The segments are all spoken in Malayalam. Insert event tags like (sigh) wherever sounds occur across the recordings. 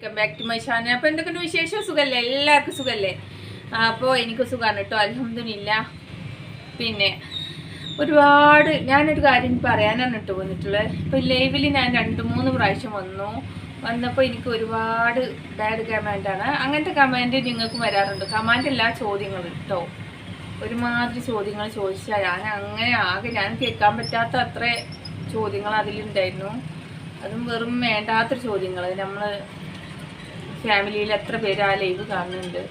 Welcome back to my channel അപ്പോൾ എന്തൊക്കെയുണ്ട് വിശേഷം? സുഖമല്ലേ എല്ലാവർക്കും സുഖമല്ലേ അപ്പോൾ എനിക്ക് സുഖമാണ് കേട്ടോ അലഹമില്ല പിന്നെ ഒരുപാട് ഞാനൊരു കാര്യം പറയാനാണ് കേട്ടോ വന്നിട്ടുള്ളത് ഇപ്പോൾ ലൈവിൽ ഞാൻ രണ്ട് മൂന്ന് പ്രാവശ്യം വന്നു. വന്നപ്പോൾ എനിക്ക് ഒരുപാട് ബാഡ് കമാൻഡാണ് അങ്ങനത്തെ കമാൻഡ് നിങ്ങൾക്ക് വരാറുണ്ട്. കമാൻഡ് എല്ലാ ചോദ്യങ്ങളും കേട്ടോ ഒരുമാതിരി ചോദ്യങ്ങൾ ചോദിച്ചാൽ ഞാൻ അങ്ങനെ ആകെ ഞാൻ കേൾക്കാൻ പറ്റാത്ത അത്ര ചോദ്യങ്ങൾ അതിലുണ്ടായിരുന്നു. അതും വെറും വേണ്ടാത്തൊരു ചോദ്യങ്ങൾ നമ്മൾ ഫാമിലിയിൽ എത്ര പേര് ആ ലൈവ് കാണുന്നുണ്ട്.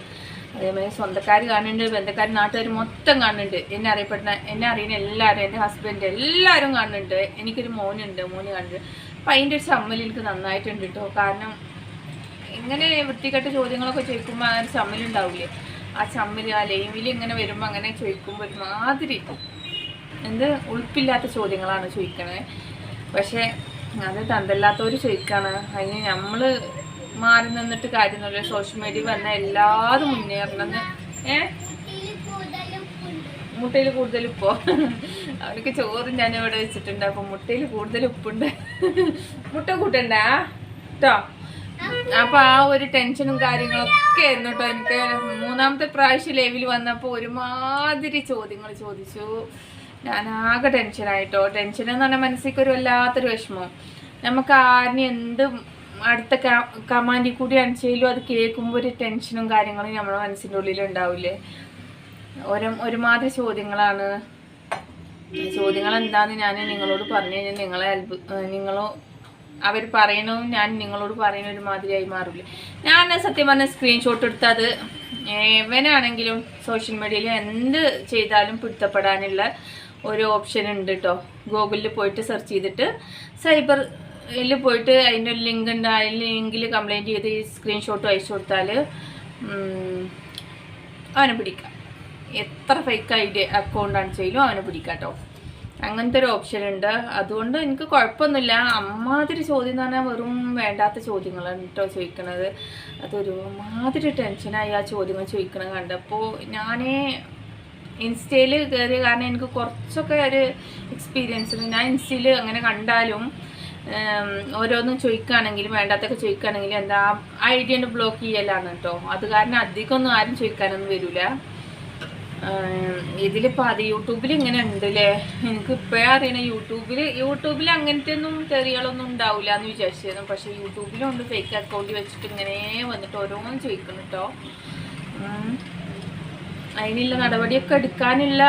അതേമാതിരി സ്വന്തക്കാർ കാണുന്നുണ്ട് ബന്ധക്കാർ നാട്ടുകാർ മൊത്തം കാണുന്നുണ്ട്. എന്നെ അറിയപ്പെടുന്ന എന്നെ അറിയുന്ന എല്ലാവരും എന്റെ ഹസ്ബൻഡ് എല്ലാവരും കാണുന്നുണ്ട്. എനിക്കൊരു മോനുണ്ട് മോന് കാണുന്നുണ്ട്. അപ്പം അതിന്റെ ഒരു ചമ്മൽ എനിക്ക് നന്നായിട്ടുണ്ട് കേട്ടോ കാരണം ഇങ്ങനെ വൃത്തികെട്ട ചോദ്യങ്ങളൊക്കെ ചോദിക്കുമ്പോൾ ആ ഒരു ചമ്മലുണ്ടാവില്ലേ ആ ചമ്മൽ ആ ലൈവിൽ ഇങ്ങനെ വരുമ്പോൾ അങ്ങനെ ചോദിക്കുമ്പോൾ ഒരുമാതിരി എന്ത് ഉൾപ്പില്ലാത്ത ചോദ്യങ്ങളാണ് ചോദിക്കണേ. പക്ഷേ അത് തന്തല്ലാത്തവർ ചോദിക്കുകയാണ് അതിന് നമ്മൾ മാറി നിന്നിട്ട് കാര്യമൊന്നുമില്ല. സോഷ്യൽ മീഡിയ വന്ന എല്ലാതും മുന്നേറണമെന്ന് ഏ? മുട്ടയിൽ കൂടുതൽ ഉപ്പോ? അവർക്ക് ചോറും ഞാൻ ഇവിടെ വെച്ചിട്ടുണ്ട്. അപ്പൊ മുട്ടയിൽ കൂടുതൽ ഉപ്പുണ്ട്. മുട്ട കൂട്ടണ്ടാ. കേട്ടോ അപ്പൊ ആ ഒരു ടെൻഷനും കാര്യങ്ങളൊക്കെ ആയിരുന്നു കേട്ടോ എനിക്ക് മൂന്നാമത്തെ പ്രാവശ്യം ലേവിൽ വന്നപ്പോൾ ഒരുമാതിരി ചോദ്യങ്ങൾ ചോദിച്ചു. ഞാൻ ആകെ ടെൻഷനായിട്ടോ ടെൻഷൻ എന്ന് പറഞ്ഞാൽ മനസ്സിലേക്ക് ഒരു വല്ലാത്തൊരു വിഷമം. നമുക്ക് ആരിനെ എന്ത് അടുത്ത കമാൻഡിൽ കൂടി അണിച്ചാലും അത് കേൾക്കുമ്പോൾ ഒരു ടെൻഷനും കാര്യങ്ങളും നമ്മുടെ മനസ്സിന്റെ ഉള്ളിൽ ഉണ്ടാവില്ലേ? ഒരു ഒരുമാതിരി ചോദ്യങ്ങളാണ്. ചോദ്യങ്ങൾ എന്താന്ന് ഞാൻ നിങ്ങളോട് പറഞ്ഞു കഴിഞ്ഞാൽ നിങ്ങളെ അത്ഭു നിങ്ങളോ അവർ പറയണതും ഞാൻ നിങ്ങളോട് പറയുന്ന ഒരു മാതിരിയായി മാറില്ല ഞാൻ സത്യം പറഞ്ഞ സ്ക്രീൻഷോട്ട് എടുത്ത് അത് എവനാണെങ്കിലും സോഷ്യൽ മീഡിയയിൽ എന്ത് ചെയ്താലും പിടുത്തപ്പെടാനുള്ള ഒരു ഓപ്ഷൻ ഉണ്ട് കേട്ടോ ഗൂഗിളിൽ പോയിട്ട് സെർച്ച് ചെയ്തിട്ട് സൈബർ ഇതിൽ പോയിട്ട് അതിന്റെ ഒരു ലിങ്ക് ഉണ്ട്. ആ ലിങ്കിൽ കംപ്ലൈന്റ് ചെയ്ത് ഈ സ്ക്രീൻഷോട്ട് അയച്ചു കൊടുത്താൽ അവനെ പിടിക്കാം. എത്ര ഫേക്ക് ഐ ഡി അക്കൗണ്ടാണ് ചെയ്യലും അവനെ പിടിക്കാം കേട്ടോ അങ്ങനത്തെ ഒരു ഓപ്ഷൻ ഉണ്ട്. അതുകൊണ്ട് എനിക്ക് കുഴപ്പമൊന്നുമില്ല. അമ്മാതിരി ചോദ്യം എന്ന് പറഞ്ഞാൽ വെറും വേണ്ടാത്ത ചോദ്യങ്ങളാണ് കേട്ടോ ചോദിക്കണത്. അതൊരുമാതിരി ടെൻഷനായി ആ ചോദ്യങ്ങൾ ചോദിക്കണത് കണ്ടപ്പോൾ ഞാനേ ഇൻസ്റ്റയിൽ കയറിയ കാരണം എനിക്ക് കുറച്ചൊക്കെ ഒരു എക്സ്പീരിയൻസ് ഞാൻ ഇൻസ്റ്റയിൽ അങ്ങനെ കണ്ടാലും ഓരോന്നും ചോദിക്കുകയാണെങ്കിലും വേണ്ടാത്തൊക്കെ ചോദിക്കുകയാണെങ്കിലും എന്താ ഐഡിയ ബ്ലോക്ക് ചെയ്യലാണ് കേട്ടോ അത് കാരണം അധികം ഒന്നും ആരും ചോദിക്കാനൊന്നും വരില്ല ഇതിലിപ്പോൾ അത് യൂട്യൂബിൽ ഇങ്ങനെ ഉണ്ട് അല്ലേ എനിക്ക് ഇപ്പോഴേ അറിയണ യൂട്യൂബിൽ യൂട്യൂബിൽ അങ്ങനത്തെ ഒന്നും തെറികളൊന്നും ഉണ്ടാവില്ല എന്ന് വിചാരിച്ചിരുന്നു പക്ഷേ യൂട്യൂബിലുണ്ട് ഫേക്ക് അക്കൗണ്ട് വെച്ചിട്ട് ഇങ്ങനെ വന്നിട്ട് ഓരോന്നും ചോദിക്കുന്നു കേട്ടോ. അതിനുള്ള നടപടിയൊക്കെ എടുക്കാനുള്ള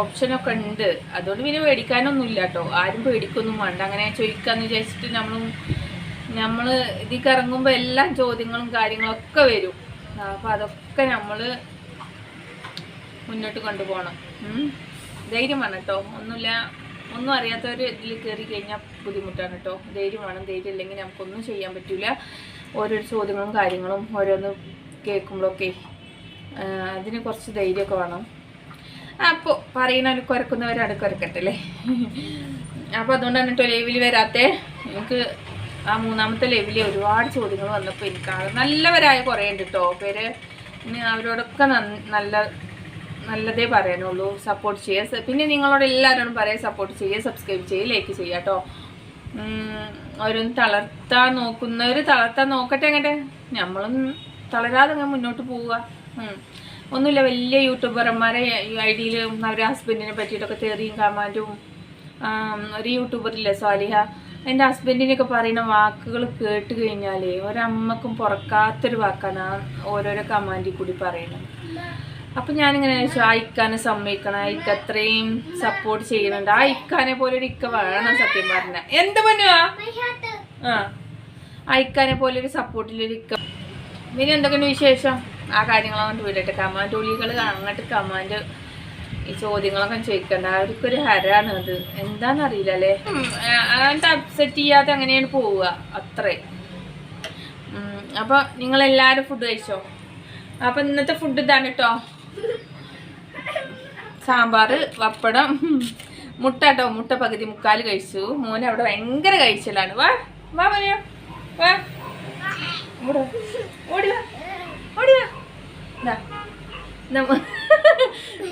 ഓപ്ഷനൊക്കെ ഉണ്ട്. അതുകൊണ്ട് പിന്നെ പേടിക്കാനൊന്നുമില്ല കേട്ടോ ആരും പേടിക്കൊന്നും വേണ്ട. അങ്ങനെ ചോദിക്കാന്ന് വിചാരിച്ചിട്ട് നമ്മൾ നമ്മൾ ഇതിൽ ഇറങ്ങുമ്പോൾ എല്ലാ ചോദ്യങ്ങളും കാര്യങ്ങളൊക്കെ വരും. അപ്പോൾ അതൊക്കെ നമ്മൾ മുന്നോട്ട് കൊണ്ടുപോകണം. ധൈര്യം വേണം കേട്ടോ ഒന്നുമില്ല ഒന്നും അറിയാത്തവർ ഇതിൽ കയറി കഴിഞ്ഞാൽ ബുദ്ധിമുട്ടാണ് കേട്ടോ ധൈര്യം വേണം ധൈര്യം ഇല്ലെങ്കിൽ നമുക്കൊന്നും ചെയ്യാൻ പറ്റില്ല ഓരോരോ ചോദ്യങ്ങളും കാര്യങ്ങളും ഓരോന്ന് കേൾക്കുമ്പോഴൊക്കെ അതിന് കുറച്ച് ധൈര്യമൊക്കെ വേണം. അപ്പോൾ പറയുന്നവർ കുരക്കുന്നവർ അവിടെ കുറക്കട്ടല്ലേ അപ്പോൾ അതുകൊണ്ടാണ് കേട്ടോ ലൈവിൽ വരാത്തേ. എനിക്ക് ആ മൂന്നാമത്തെ ലെവലിൽ ഒരുപാട് ചോദ്യങ്ങൾ വന്നപ്പോൾ എനിക്ക് നല്ലവരായ കുറേ ഉണ്ട് കേട്ടോ പേര് അവരോടൊക്കെ നല്ല നല്ലതേ പറയാനുള്ളൂ. സപ്പോർട്ട് ചെയ്യുക പിന്നെ നിങ്ങളോട് എല്ലാവരോടും പറയാം സപ്പോർട്ട് ചെയ്യുക സബ്സ്ക്രൈബ് ചെയ്യുക ലൈക്ക് ചെയ്യുക കേട്ടോ ഓരോന്ന് തളർത്താൻ നോക്കുന്നവർ തളർത്താൻ നോക്കട്ടെ എങ്ങട്ടെ? നമ്മളും തളരാതെ മുന്നോട്ട് പോവുക. ഒന്നുമില്ല വലിയ യൂട്യൂബർമാരെ ഐഡിയിൽ അവരെ ഹസ്ബൻഡിനെ പറ്റിയിട്ടൊക്കെ തെറിയും കമാൻഡും ഒരു യൂട്യൂബറില്ലേ സ്വാലിഹ? എന്റെ ഹസ്ബൻഡിനൊക്കെ പറയുന്ന വാക്കുകൾ കേട്ട് കഴിഞ്ഞാലേ ഒരമ്മക്കും പുറക്കാത്തൊരു വാക്കാണ് ഓരോരോ കമാൻഡിൽ കൂടി പറയുന്നത്. അപ്പം ഞാനിങ്ങനെ ചോദിച്ചു ആ ഇക്കാനെ സമ്മതിക്കണം? ആ അത്രയും സപ്പോർട്ട് ചെയ്യുന്നുണ്ട്. ആ ഇക്കാനെ പോലെ ഒരു ഇക്ക വേണം സത്യം പറഞ്ഞ. എന്ത് പറ്റുവാ ആ? ആ. ഇക്കാനെ പോലെ സപ്പോർട്ടിലൊരു ഇക്ക. പിന്നെ എന്തൊക്കെയാണ് വിശേഷം? ആ കാര്യങ്ങളൊന്നും വിടട്ടെ കമാൻഡ് ഉള്ളികൾ അങ്ങോട്ട് കമാൻഡ് ഈ ചോദ്യങ്ങളൊക്കെ ചോദിക്കണ്ട. അവർക്കൊരു ഹരാണ് അത്. എന്താണെന്നറിയില്ല അല്ലേ അങ്ങനത്തെ അപ്സെറ്റ് ചെയ്യാതെ അങ്ങനെയാണ് പോവുക. അത്രേ. അപ്പോൾ നിങ്ങൾ എല്ലാരും ഫുഡ് കഴിച്ചോ? അപ്പൊ ഇന്നത്തെ ഫുഡ് ഇതാണ് കേട്ടോ സാമ്പാർ പപ്പടം മുട്ട കേട്ടോ മുട്ട പകുതി മുക്കാൽ കഴിച്ചു. മോനെ അവിടെ ഭയങ്കര കഴിച്ചലാണ്. വാ വാ മോനെയോ വാ. ഓടി വാ. (laughs)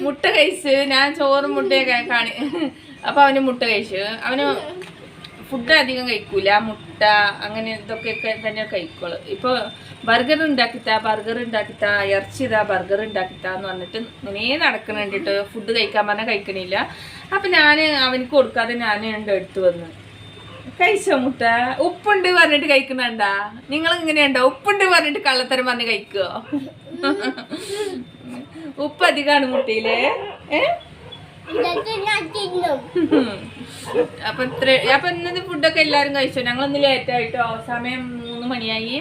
മുട്ട കഴിച്ച് ഞാൻ ചോറും മുട്ടയൊക്കെ കാണി (laughs) അപ്പൊ അവന് മുട്ട കഴിച്ചു. അവന് ഫുഡ് അധികം കഴിക്കൂല. മുട്ട അങ്ങനെ ഇതൊക്കെ തന്നെ കഴിക്കുള്ളൂ. ഇപ്പോൾ ബർഗർ ഉണ്ടാക്കിത്താ ബർഗർ ഉണ്ടാക്കിത്താ ഇറച്ചി ഇതാ ബർഗർ ഉണ്ടാക്കിത്താ പറഞ്ഞിട്ട് ഇങ്ങനെ നടക്കണുണ്ട് ഫുഡ് കഴിക്കാൻ പറഞ്ഞാൽ കഴിക്കണില്ല. അപ്പം ഞാൻ അവനക്ക് കൊടുക്കാതെ ഞാൻ ഉണ്ട് എടുത്തു വന്ന് കഴിച്ചോ മുട്ട? ഉപ്പുണ്ട് പറഞ്ഞിട്ട് കഴിക്കുന്നുണ്ടാ? നിങ്ങൾ ഇങ്ങനെയുണ്ടോ? ഉപ്പുണ്ട് പറഞ്ഞിട്ട് കള്ളത്തരം പറഞ്ഞ് കഴിക്കോ? ഉപ്പ് അധികമാണ് മുട്ടയിൽ. അപ്പൊ ഇത്ര അപ്പൊ ഇന്നത്തെ ഫുഡൊക്കെ എല്ലാരും കഴിച്ചോ? ഞങ്ങളൊന്ന് ലേറ്റ് ആയിട്ടോ? സമയം മൂന്ന് മണിയായി.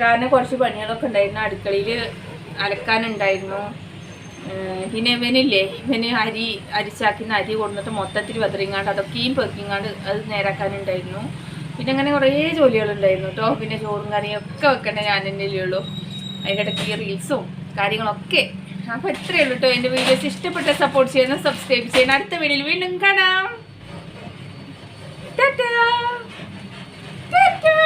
കാരണം കുറച്ച് പണികളൊക്കെ ഉണ്ടായിരുന്നു. അടുക്കളയിൽ അലക്കാനുണ്ടായിരുന്നു. പിന്നെ ഇവനില്ലേ ഇവന് അരി അരിച്ചാക്കുന്ന അരി കൊണ്ടിട്ട് മൊത്തത്തിൽ വെതറിങ്ങാണ്ട് അതൊക്കെയും പെക്കിങ്ങാണ്ട് അത് നേരാക്കാനുണ്ടായിരുന്നു. പിന്നെ അങ്ങനെ കുറേ ജോലികളുണ്ടായിരുന്നു കേട്ടോ പിന്നെ ചോറും കറിയും ഒക്കെ വെക്കണ്ടേ ഞാൻ തന്നെ ഉള്ളൂ അതിന്റെ ഇടയ്ക്ക് റീൽസും കാര്യങ്ങളൊക്കെ. അപ്പോൾ ഇത്രയേ ഉള്ളൂ കേട്ടോ എന്റെ വീഡിയോസ് ഇഷ്ടപ്പെട്ട സപ്പോർട്ട് ചെയ്യുന്ന സബ്സ്ക്രൈബ് ചെയ്യണം. അടുത്ത വീഡിയോയിൽ വീണ്ടും കാണാം. ടാറ്റാ. ടാറ്റാ.